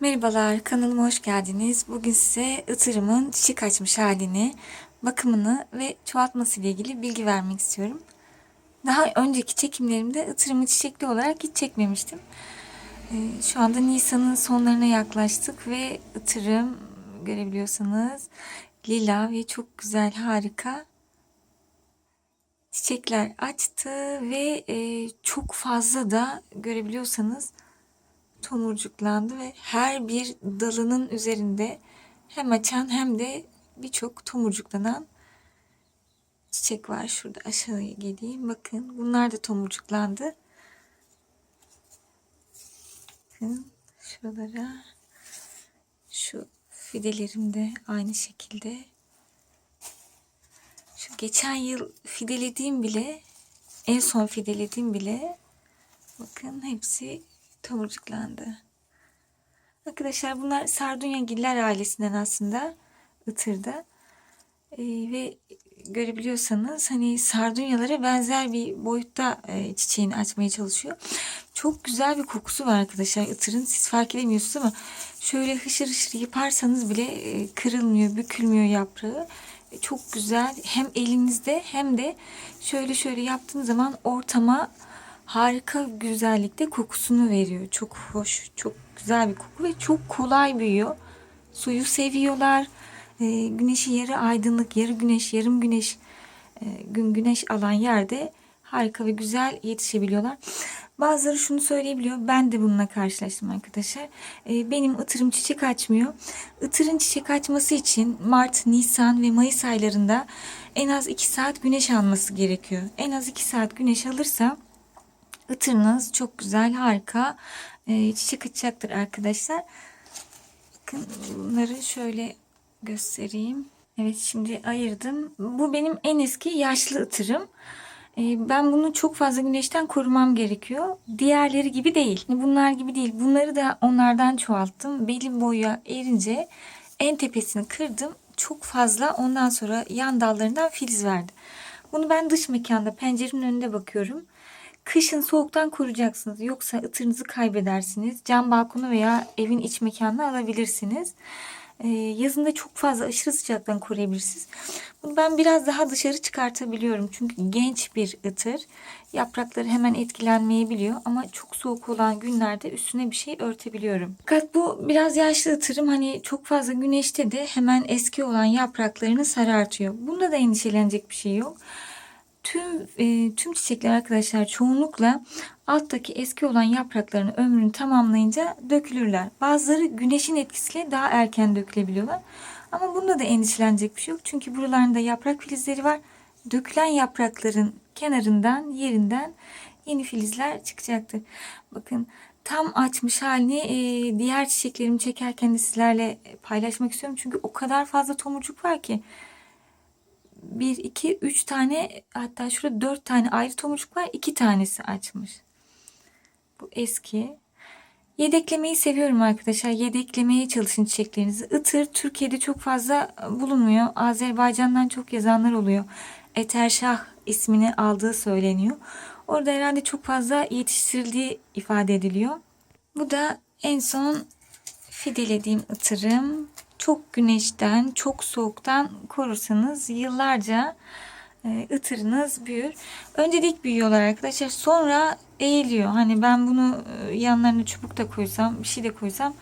Merhabalar, kanalıma hoş geldiniz. Bugün size ıtırımın çiçek açmış halini, bakımını ve çoğaltması ile ilgili bilgi vermek istiyorum. Daha önceki çekimlerimde ıtırımı çiçekli olarak hiç çekmemiştim. Ee, Şu anda Nisan'ın sonlarına yaklaştık ve ıtırım görebiliyorsanız lila ve çok güzel, harika çiçekler açtı ve e, çok fazla da görebiliyorsanız tomurcuklandı ve her bir dalının üzerinde hem açan hem de birçok tomurcuklanan çiçek var. Şurada aşağıya geleyim. Bakın bunlar da tomurcuklandı. Bakın şuralara şu fidelerim de aynı şekilde. Şu geçen yıl fidelediğim bile en son fidelediğim bile bakın hepsi tomurcuklandı. Arkadaşlar bunlar sardunyagiller ailesinden aslında ıtırda. Ee, ve görebiliyorsanız hani sardunyalara benzer bir boyutta e, çiçeğini açmaya çalışıyor. Çok güzel bir kokusu var arkadaşlar ıtırın. Siz fark edemiyorsunuz ama şöyle hışır hışır yaparsanız bile e, kırılmıyor, bükülmüyor yaprağı. E, Çok güzel hem elinizde hem de şöyle şöyle yaptığınız zaman ortama harika güzellikte kokusunu veriyor. Çok hoş, çok güzel bir koku ve çok kolay büyüyor. Suyu seviyorlar. E, güneşi yarı aydınlık, yarı güneş, yarım güneş e, gün güneş alan yerde harika ve güzel yetişebiliyorlar. Bazıları şunu söyleyebiliyor. Ben de bununla karşılaştım arkadaşlar. E, benim ıtırım çiçek açmıyor. Itırın çiçek açması için Mart, Nisan ve Mayıs aylarında en az 2 saat güneş alması gerekiyor. En az 2 saat güneş alırsa ıtırınız çok güzel, harika e, çiçek açacaktır arkadaşlar. Bakın bunları şöyle göstereyim. Evet şimdi ayırdım. Bu benim en eski yaşlı ıtırım. E, Ben bunu çok fazla güneşten korumam gerekiyor. Diğerleri gibi değil. Bunlar gibi değil. Bunları da onlardan çoğalttım. Belli boya erince en tepesini kırdım. Çok fazla ondan sonra yan dallarından filiz verdi. Bunu ben dış mekanda pencerenin önünde bakıyorum. Kışın soğuktan koruyacaksınız. Yoksa ıtırınızı kaybedersiniz. Cam balkonu veya evin iç mekanına alabilirsiniz. Ee, yazında çok fazla aşırı sıcaktan koruyabilirsiniz. Bunu ben biraz daha dışarı çıkartabiliyorum. Çünkü genç bir ıtır. Yaprakları hemen etkilenmeyebiliyor. Ama çok soğuk olan günlerde üstüne bir şey örtebiliyorum. Fakat bu biraz yaşlı ıtırım. Hani çok fazla güneşte de hemen eski olan yapraklarını sarartıyor. Bunda da endişelenecek bir şey yok tüm e, tüm çiçekler arkadaşlar çoğunlukla alttaki eski olan yapraklarını ömrünü tamamlayınca dökülürler. Bazıları güneşin etkisiyle daha erken dökülebiliyorlar. Ama bunda da endişelenecek bir şey yok. Çünkü buralarında yaprak filizleri var. Dökülen yaprakların kenarından, yerinden yeni filizler çıkacaktır. Bakın tam açmış halini e, diğer çiçeklerimi çekerken de sizlerle paylaşmak istiyorum. Çünkü o kadar fazla tomurcuk var ki. 1, 2, 3 tane hatta şurada 4 tane ayrı tomurcuk var. 2 tanesi açmış. Bu eski. Yedeklemeyi seviyorum arkadaşlar. Yedeklemeye çalışın çiçeklerinizi. Itır Türkiye'de çok fazla bulunmuyor. Azerbaycan'dan çok yazanlar oluyor. Eterşah ismini aldığı söyleniyor. Orada herhalde çok fazla yetiştirildiği ifade ediliyor. Bu da en son fidelediğim ıtırım çok güneşten, çok soğuktan korursanız yıllarca e, ıtırınız büyür. Önce dik büyüyorlar arkadaşlar. Sonra eğiliyor. Hani ben bunu e, yanlarına çubuk da koysam, bir şey de koysam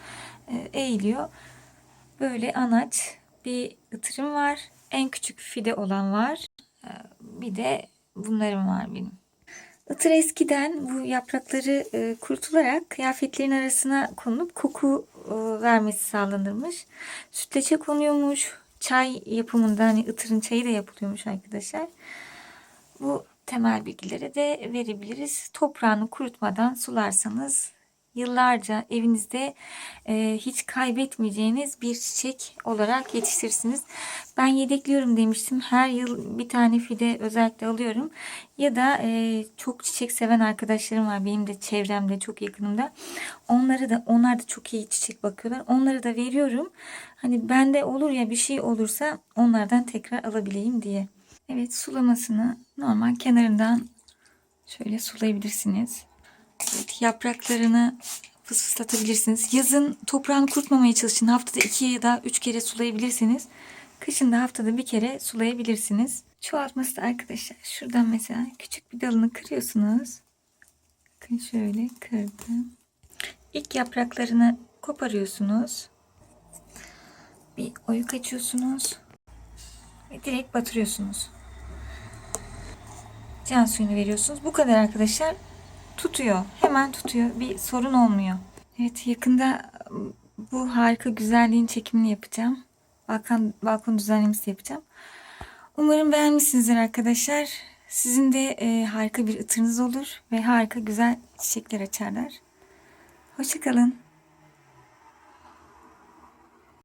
e, eğiliyor. Böyle anaç bir ıtırım var. En küçük fide olan var. Bir de bunlarım var benim. Itır eskiden bu yaprakları kurutularak kıyafetlerin arasına konulup koku vermesi sağlanırmış. Sütlaça konuyormuş. Çay yapımında hani ıtırın çayı da yapılıyormuş arkadaşlar. Bu temel bilgileri de verebiliriz. Toprağını kurutmadan sularsanız yıllarca evinizde e, hiç kaybetmeyeceğiniz bir çiçek olarak yetiştirirsiniz. Ben yedekliyorum demiştim. Her yıl bir tane fide özellikle alıyorum. Ya da e, çok çiçek seven arkadaşlarım var. Benim de çevremde çok yakınımda. Onları da onlar da çok iyi çiçek bakıyorlar. Onları da veriyorum. Hani bende olur ya bir şey olursa onlardan tekrar alabileyim diye. Evet sulamasını normal kenarından şöyle sulayabilirsiniz. Evet, yapraklarını fısfıslatabilirsiniz. Yazın toprağını kurutmamaya çalışın. Haftada iki ya da üç kere sulayabilirsiniz. Kışın da haftada bir kere sulayabilirsiniz. Çoğaltması da arkadaşlar şuradan mesela küçük bir dalını kırıyorsunuz. Bakın şöyle kırdım. İlk yapraklarını koparıyorsunuz. Bir oyuk açıyorsunuz. Ve direkt batırıyorsunuz. Can suyunu veriyorsunuz. Bu kadar arkadaşlar. Tutuyor. Hemen tutuyor. Bir sorun olmuyor. Evet yakında bu harika güzelliğin çekimini yapacağım. Balkon, balkon düzenlemesi yapacağım. Umarım beğenmişsinizdir arkadaşlar. Sizin de e, harika bir ıtırınız olur ve harika güzel çiçekler açarlar. Hoşçakalın.